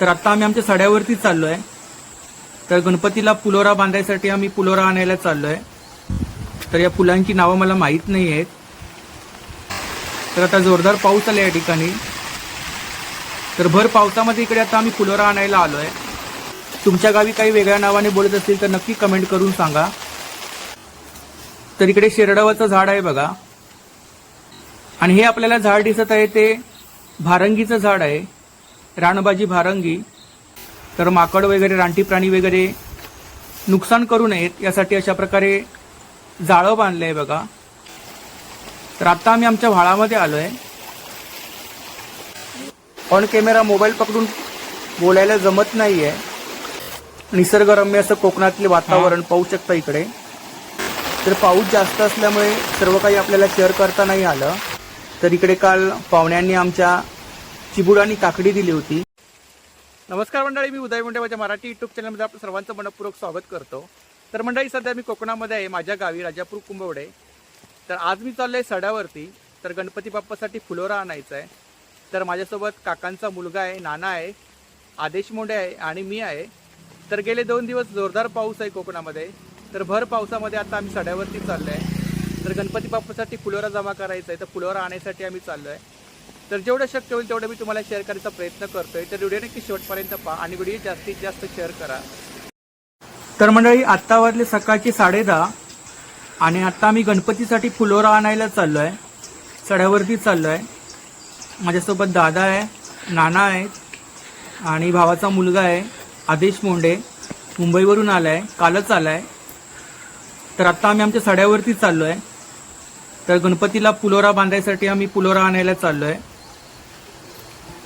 तर आता आम्ही आमच्या सड्यावरती चाललो आहे तर गणपतीला पुलोरा बांधायसाठी आम्ही पुलोरा आणायला चाललो आहे तर या फुलांची नावं मला माहीत नाही आहेत तर आता जोरदार पाऊस आला या ठिकाणी. तर भर पावसामध्ये इकडे आता आम्ही फुलोरा आणायला आलो आहे तुमच्या गावी काही वेगळ्या नावाने बोलत असतील तर नक्की कमेंट करून सांगा. तर इकडे शेरडावाचं झाड आहे बघा. आणि हे आपल्याला झाड दिसत आहे ते भारंगीचं झाड आहे. रानबाजी भारंगी तर माकड वगैरे रानटी प्राणी वगैरे नुकसान करू नयेत यासाठी अशा प्रकारे जाळं बांधलं आहे बघा. तर आता आम्ही आमच्या व्हाळामध्ये आलो आहे ऑन कॅमेरा मोबाईल पकडून बोलायला जमत नाही आहे निसर्गरम्य असं कोकणातले वातावरण पाहू शकता इकडे. तर पाऊस जास्त असल्यामुळे सर्व काही आपल्याला शेअर करता नाही आलं. तर इकडे काल पाहुण्यांनी आमच्या चिबूड आणि काकडी दिली होती. नमस्कार मंडळी मी उदय मुंडे माझ्या मराठी युट्यूब चॅनलमध्ये आपलं सर्वांचं मनपूर्वक स्वागत करतो. तर मंडळी सध्या मी कोकणामध्ये आहे माझ्या गावी राजापूर कुंभवडे. तर आज मी चाललो आहे सड्यावरती तर गणपती बाप्पासाठी फुलोरा आणायचा आहे तर माझ्यासोबत काकांचा मुलगा आहे नाना आहे आदेश मोंडे आहे आणि मी आहे. तर गेले दोन दिवस जोरदार पाऊस आहे कोकणामध्ये. तर भर पावसामध्ये आता आम्ही सड्यावरती चाललो आहे तर गणपती बाप्पासाठी फुलोरा जमा करायचा आहे तर फुलोरा आणायसाठी आम्ही चाललो आहे तर जेवढं शक्य होईल तेवढं मी तुम्हाला शेअर करायचा प्रयत्न करतोय. तर व्हिडिओ नक्की शेवटपर्यंत पहा आणि व्हिडिओ जास्तीत जास्त शेअर करा. तर मंडळी आत्ता वाजले सकाळची साडे दहा आणि आत्ता आम्ही गणपतीसाठी फुलोरा आणायला चाललो आहे सड्यावरती चाललो आहे माझ्यासोबत दादा आहे नाना आहेत आणि भावाचा मुलगा आहे आदेश मोंडे. मुंबईवरून आला आहे कालच आला आहे तर आत्ता आम्ही आमच्या सड्यावरती चाललो आहे तर गणपतीला पुलोरा बांधायसाठी आम्ही पुलोरा आणायला चाललो आहे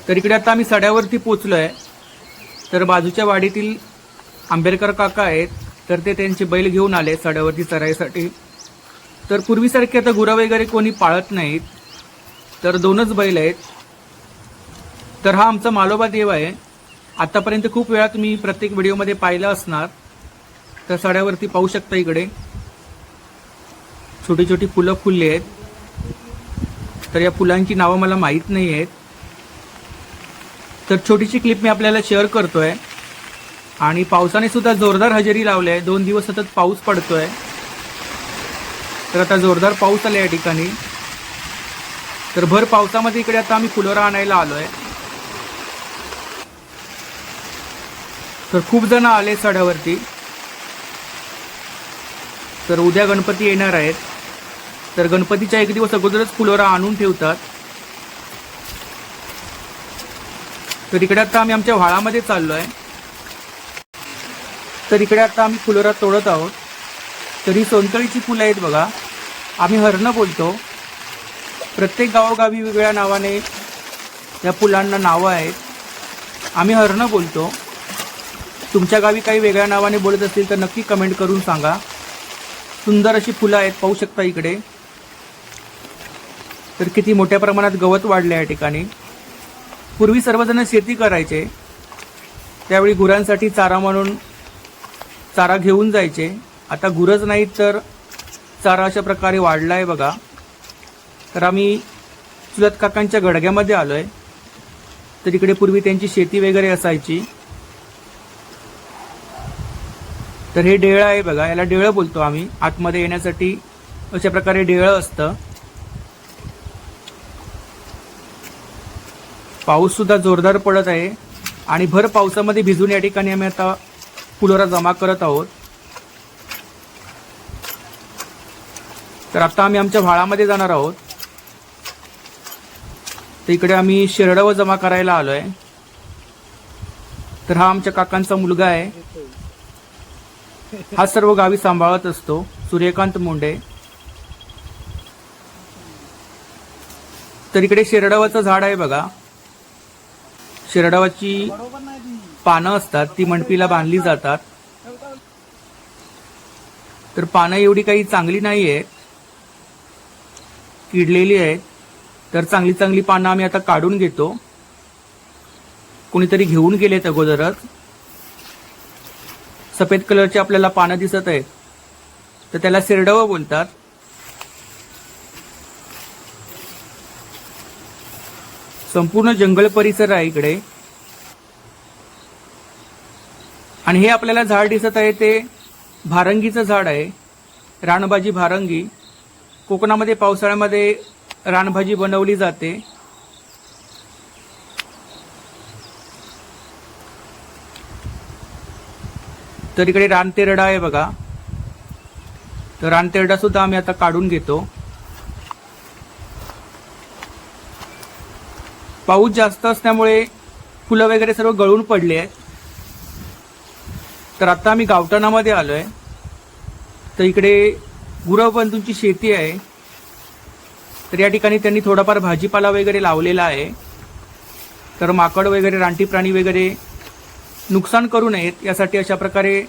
तर इकडे आता आम्ही सड्यावरती पोचलो आहे तर बाजूच्या वाडीतील आंबेडकर काका आहेत. तर ते त्यांचे बैल घेऊन आले सड्यावरती चरायसाठी. तर पूर्वीसारखे आता गुरं वगैरे कोणी पाळत नाहीत. तर दोनच बैल आहेत. तर हा आमचा मालोबा देव आहे. आतापर्यंत खूप वेळा तुम्ही प्रत्येक व्हिडिओमध्ये पाहिलं असणार. तर सड्यावरती पाहू शकता इकडे. छोटी छोटी फुलं फुलली आहेत. तर या फुलांची नावं मला माहीत नाही आहेत. तर छोटीशी क्लिप मी आपल्याला शेअर करतोय. आणि पावसाने सुद्धा जोरदार हजेरी लावली आहे. दोन दिवस सतत पाऊस पडतोय. तर आता जोरदार पाऊस आला या ठिकाणी. तर भर पावसामध्ये इकडे आता आम्ही फुलोरा आणायला आलोय. तर खूप जण आले सड्यावरती तर उद्या गणपती येणार आहेत. तर गणपतीच्या एक दिवस अगोदरच फुलोरा आणून ठेवतात. तर इकडे आता आम्ही आमच्या व्हाळामध्ये चाललो आहे तर इकडे आता आम्ही फुलोरा तोडत आहोत. तर ही फुलं आहेत बघा. आम्ही हरणं बोलतो. प्रत्येक गावोगावी वेगवेगळ्या नावाने या फुलांना नावं आहेत. आम्ही हरणं बोलतो. तुमच्या गावी काही वेगळ्या नावाने बोलत असतील तर नक्की कमेंट करून सांगा. सुंदर अशी फुलं आहेत पाहू शकता इकडे. तर किती मोठ्या प्रमाणात गवत वाढलं या ठिकाणी. पूर्वी सर्वजण शेती करायचे. त्यावेळी गुरांसाठी चारा म्हणून चारा घेऊन जायचे. आता गुरंच नाहीत तर चारा अशा प्रकारे वाढला आहे बघा. तर आम्ही चुलत काकांच्या गडग्यामध्ये आलो आहे तर इकडे पूर्वी त्यांची शेती वगैरे असायची. तर हे डेळं आहे बघा याला डेळं बोलतो आम्ही. आतमध्ये येण्यासाठी अशा प्रकारे डेळं असतं. पाऊस सुद्धा जोरदार पडत आहे आणि भर पावसामध्ये भिजून या ठिकाणी आम्ही आता फुलोरा जमा करत आहोत. तर आता आम्ही आमच्या व्हाळामध्ये जाणार आहोत. तर इकडे आम्ही शेरडवं जमा करायला आलो आहे तर हा आमच्या काकांचा मुलगा आहे. हा सर्व गावी सांभाळत असतो. सूर्यकांत मुंडे. तर इकडे शेरडावाचं झाड आहे बघा. शेरडावाची पानं असतात ती मंडपीला बांधली जातात. तर पानं एवढी काही चांगली नाही आहेत किडलेली आहेत तर चांगली चांगली पानं आम्ही आता काढून घेतो. कोणीतरी घेऊन गेलेत अगोदरच. सफेद कलरची आपल्याला पानं दिसत आहेत. तर त्याला शेरडवं बोलतात. संपूर्ण जंगल परिसर आहे इकडे. आणि हे आपल्याला झाड दिसत आहे ते भारंगीचं झाड आहे. रानभाजी भारंगी. कोकणामध्ये पावसाळ्यामध्ये रानभाजी बनवली जाते. तर इकडे रानतेरडा आहे बघा. तर रानतेरडा सुद्धा आम्ही आता काढून घेतो. पाऊस जास्त असल्यामुळे फुलं वगैरे सर्व गळून पडली आहेत. तर आता आम्ही गावठाणामध्ये आहे तर इकडे गुरवबंधूंची शेती आहे. तर या ठिकाणी त्यांनी थोडाफार भाजीपाला वगैरे लावलेला आहे. तर माकड वगैरे रानटी प्राणी वगैरे नुकसान करू नयेत. यासाठी अशा प्रकारे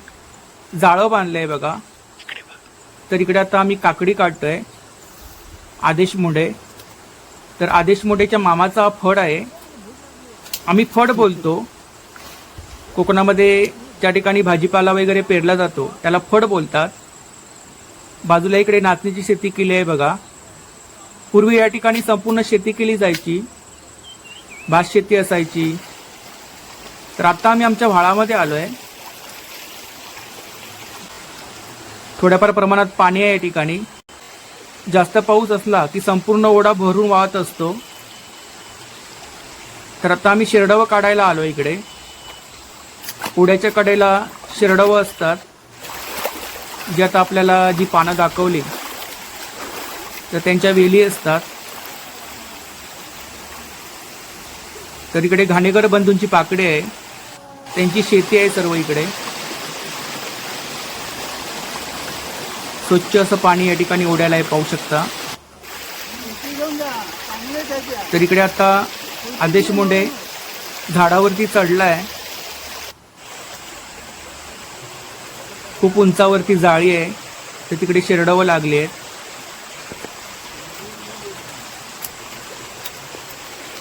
जाळं बांधलं आहे बघा. तर इकडे आता आम्ही काकडी काढतोय. आदेश मुंडे. तर आदेश मोठेच्या मामाचा हा फड आहे. आम्ही फड बोलतो. कोकणामध्ये ज्या ठिकाणी भाजीपाला वगैरे पेरला जातो त्याला फड बोलतात. बाजूला इकडे नाचणीची शेती केली आहे बघा. पूर्वी या ठिकाणी संपूर्ण शेती केली जायची. भात शेती असायची. तर आता आम्ही आमच्या व्हाळामध्ये आलो आहे थोड्याफार प्रमाणात पाणी आहे या ठिकाणी. जास्त पाऊस असला की संपूर्ण ओढा भरून वाहत असतो. तर आता आम्ही शिरडवं काढायला आलो इकडे. ओढ्याच्या कडेला शिरडवं असतात. जी आता आपल्याला जी पानं दाखवली तर त्यांच्या वेली असतात. तर इकडे घाणेकर बंधूंची पाकडे आहे. त्यांची शेती आहे सर्व इकडे. स्वच्छ असं पाणी या ठिकाणी ओढ्याला आहे पाहू शकता. तर इकडे आता आदेश मुंडे झाडावरती चढलाय. खूप उंचावरती जाळी आहे. तर तिकडे शिरडावं लागली आहेत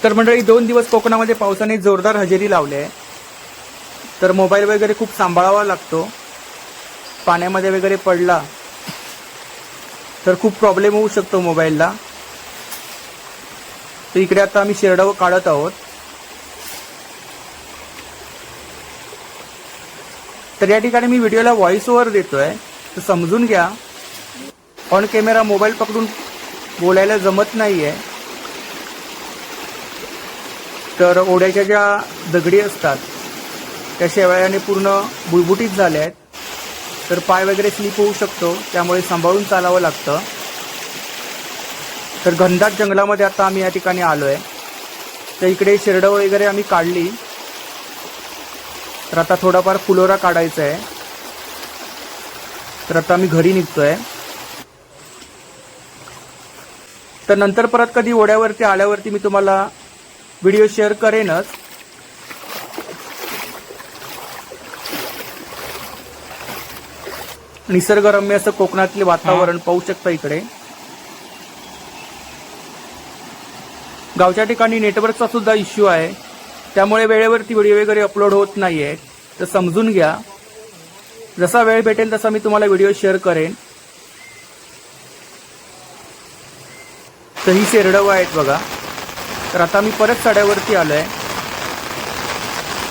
तर मंडळी दोन दिवस कोकणामध्ये पावसाने जोरदार हजेरी लावली आहे. तर मोबाईल वगैरे खूप सांभाळावा लागतो. पाण्यामध्ये वगैरे पडला तर खूप प्रॉब्लेम होऊ शकतो मोबाईलला तर इकडे आता आम्ही शेरडावं काढत आहोत. तर या ठिकाणी मी व्हिडिओला व्हॉइस ओव्हर देतोय. तर समजून घ्या. ऑन कॅमेरा मोबाईल पकडून बोलायला जमत नाही आहे तर ओढ्याच्या ज्या दगडी असतात त्या शेवाळ्याने पूर्ण बुळबुटीत झाल्या आहेत तर पाय वगैरे स्लिप होऊ शकतो त्यामुळे सांभाळून चालावं लागतं. तर घनदाट जंगलामध्ये आता आम्ही या ठिकाणी आलो आहे तर इकडे शेरडं वगैरे आम्ही काढली. तर आता थोडाफार फुलोरा काढायचा आहे तर आता आम्ही घरी निघतो आहे तर नंतर परत कधी ओढ्यावरती आल्यावरती मी तुम्हाला व्हिडिओ शेअर करेनच. निसर्गरम्य असं कोकणातले वातावरण पाहू शकता इकडे. गावच्या ठिकाणी नेटवर्कचा सुद्धा इश्यू आहे. त्यामुळे वेळेवरती व्हिडिओ वगैरे अपलोड होत नाहीये. तर समजून घ्या. जसा वेळ भेटेल तसा मी तुम्हाला व्हिडिओ शेअर करेन. तर ही शेरडवं आहेत बघा. तर आता मी परत सड्यावरती आलोय.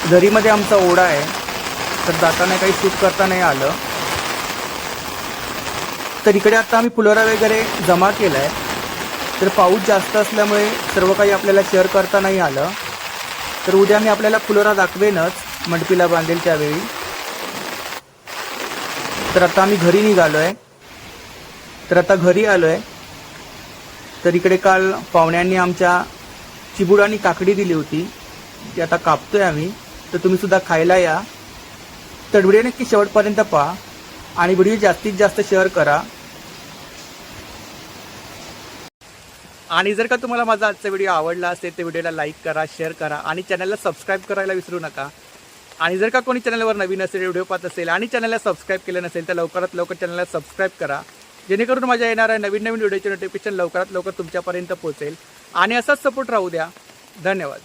दरीमध्ये आमचा ओढा आहे. तर जाताना काही शूट करता नाही आलं. तर इकडे आता आम्ही फुलोरा वगैरे जमा केला आहे तर पाऊस जास्त असल्यामुळे सर्व काही आपल्याला शेअर करता नाही आलं. तर उद्या मी आपल्याला फुलोरा दाखवेनच मंडपीला बांधेल त्यावेळी. तर आता आम्ही घरी निघालो आहे तर आता घरी आलो आहे तर इकडे काल पाहुण्यांनी आमच्या चिबूड आणि काकडी दिली होती. ती आता कापतोय आम्ही. तर तुम्ही सुद्धा खायला या. तर व्हिडिओ नक्की शेवटपर्यंत पहा. आणि व्हिडिओ जास्तीत जास्त शेअर करा. आणि जर का तुम्हाला माझा आजचा व्हिडिओ आवडला असेल तर व्हिडिओला लाईक करा शेअर करा आणि चॅनलला सबस्क्राईब करायला विसरू नका. आणि जर का कोणी चॅनलवर नवीन असेल व्हिडिओ पाहत असेल आणि चॅनलला सबस्क्राईब केलं नसेल तर लवकरात लवकर चॅनलला सबस्क्राईब करा. जेणेकरून माझ्या येणाऱ्या नवीन नवीन व्हिडिओचे नोटिफिकेशन लवकरात लवकर तुमच्यापर्यंत पोहोचेल. आणि असाच सपोर्ट राहू द्या. धन्यवाद.